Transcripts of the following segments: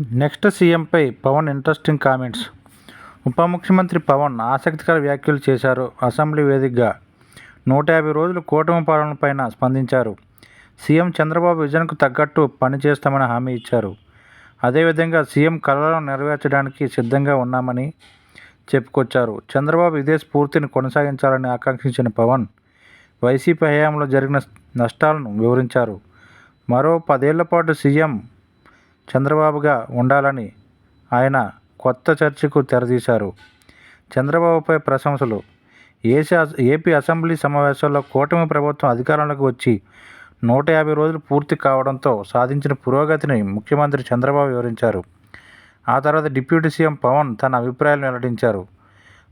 Next సీఎంపై Pawan interesting comments. ఉప ముఖ్యమంత్రి పవన్ ఆసక్తికర వ్యాఖ్యలు చేశారు. అసెంబ్లీ వేదికగా నూట యాభై రోజులు కూటమి పాలనపైన స్పందించారు. సీఎం చంద్రబాబు విజన్కు తగ్గట్టు పనిచేస్తామని హామీ ఇచ్చారు. అదేవిధంగా సీఎం కలలను నెరవేర్చడానికి సిద్ధంగా ఉన్నామని చెప్పుకొచ్చారు. చంద్రబాబు ఇదే స్ఫూర్తిని కొనసాగించాలని ఆకాంక్షించిన పవన్ వైసీపీ హయాంలో జరిగిన నష్టాలను వివరించారు. మరో పదేళ్ళ పాటు సీఎం చంద్రబాబుగా ఉండాలని ఆయన కొత్త చర్చకు తెరదీశారు. చంద్రబాబుపై ప్రశంసలు. ఏసీ ఏపీ అసెంబ్లీ సమావేశాల్లో కూటమి ప్రభుత్వం అధికారంలోకి వచ్చి నూట యాభై రోజులు పూర్తి కావడంతో సాధించిన పురోగతిని ముఖ్యమంత్రి చంద్రబాబు వివరించారు. ఆ తర్వాత డిప్యూటీ సీఎం పవన్ తన అభిప్రాయాలను వెల్లడించారు.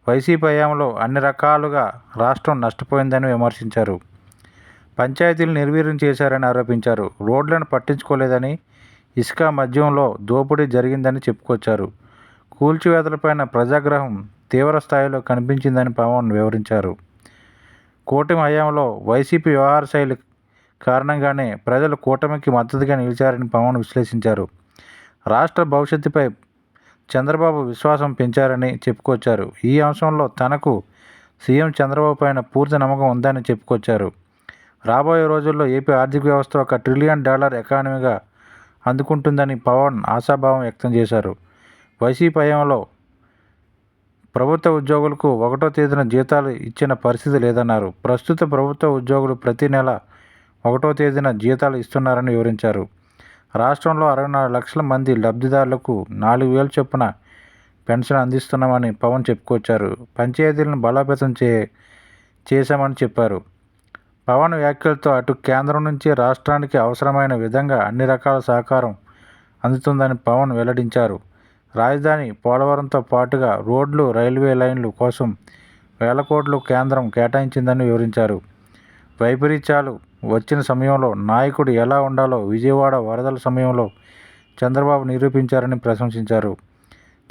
వైసీపీ హయాంలో అన్ని రకాలుగా రాష్ట్రం నష్టపోయిందని విమర్శించారు. పంచాయతీలు నిర్వీర్యం చేశారని ఆరోపించారు. రోడ్లను పట్టించుకోలేదని ఇసుక మద్యంలో దోపిడీ జరిగిందని చెప్పుకొచ్చారు. కూల్చివేతలపైన ప్రజాగ్రహం తీవ్ర స్థాయిలో కనిపించిందని పవన్ వివరించారు. కూటమి హయాంలో వైసీపీ వ్యవహార శైలి కారణంగానే ప్రజలు కూటమికి మద్దతుగా నిలిచారని పవన్ విశ్లేషించారు. రాష్ట్ర భవిష్యత్తుపై చంద్రబాబు విశ్వాసం పెంచారని చెప్పుకొచ్చారు. ఈ అంశంలో తనకు సీఎం చంద్రబాబు పైన పూర్తి నమ్మకం ఉందని చెప్పుకొచ్చారు. రాబోయే రోజుల్లో ఏపీ ఆర్థిక వ్యవస్థ ఒక ట్రిలియన్ డాలర్ ఎకానమీగా అందుకుంటుందని పవన్ ఆశాభావం వ్యక్తం చేశారు. వైసీపీ హయాంలో ప్రభుత్వ ఉద్యోగులకు ఒకటో తేదీన జీతాలు ఇచ్చిన పరిస్థితి లేదన్నారు. ప్రస్తుత ప్రభుత్వ ఉద్యోగులు ప్రతి నెల ఒకటో తేదీన జీతాలు ఇస్తున్నారని వివరించారు. రాష్ట్రంలో అరవై నాలుగు లక్షల మంది లబ్ధిదారులకు నాలుగు వేలు చొప్పున పెన్షన్ అందిస్తున్నామని పవన్ చెప్పుకొచ్చారు. పంచాయతీలను బలోపేతం చే చేశామని చెప్పారు. పవన్ వ్యాఖ్యలతో అటు కేంద్రం నుంచి రాష్ట్రానికి అవసరమైన విధంగా అన్ని రకాల సహకారం అందుతుందని పవన్ వెల్లడించారు. రాజధాని పోలవరంతో పాటుగా రోడ్లు రైల్వే లైన్లు కోసం వేల కోట్లు కేంద్రం కేటాయించిందని వివరించారు. వైపరీత్యాలు వచ్చిన సమయంలో నాయకుడు ఎలా ఉండాలో విజయవాడ వరదల సమయంలో చంద్రబాబు నిరూపించారని ప్రశంసించారు.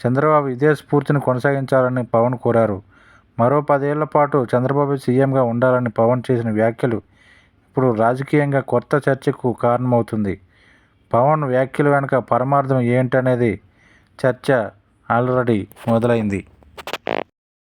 చంద్రబాబు ఇదే స్ఫూర్తిని కొనసాగించాలని పవన్ కోరారు. మరో పదేళ్ళ పాటు చంద్రబాబు సీఎంగా ఉండాలని పవన్ చేసిన వ్యాఖ్యలు ఇప్పుడు రాజకీయంగా కొత్త చర్చకు కారణమవుతుంది. పవన్ వ్యాఖ్యల వెనుక పరమార్థం ఏంటనేది చర్చ ఆల్రెడీ మొదలైంది.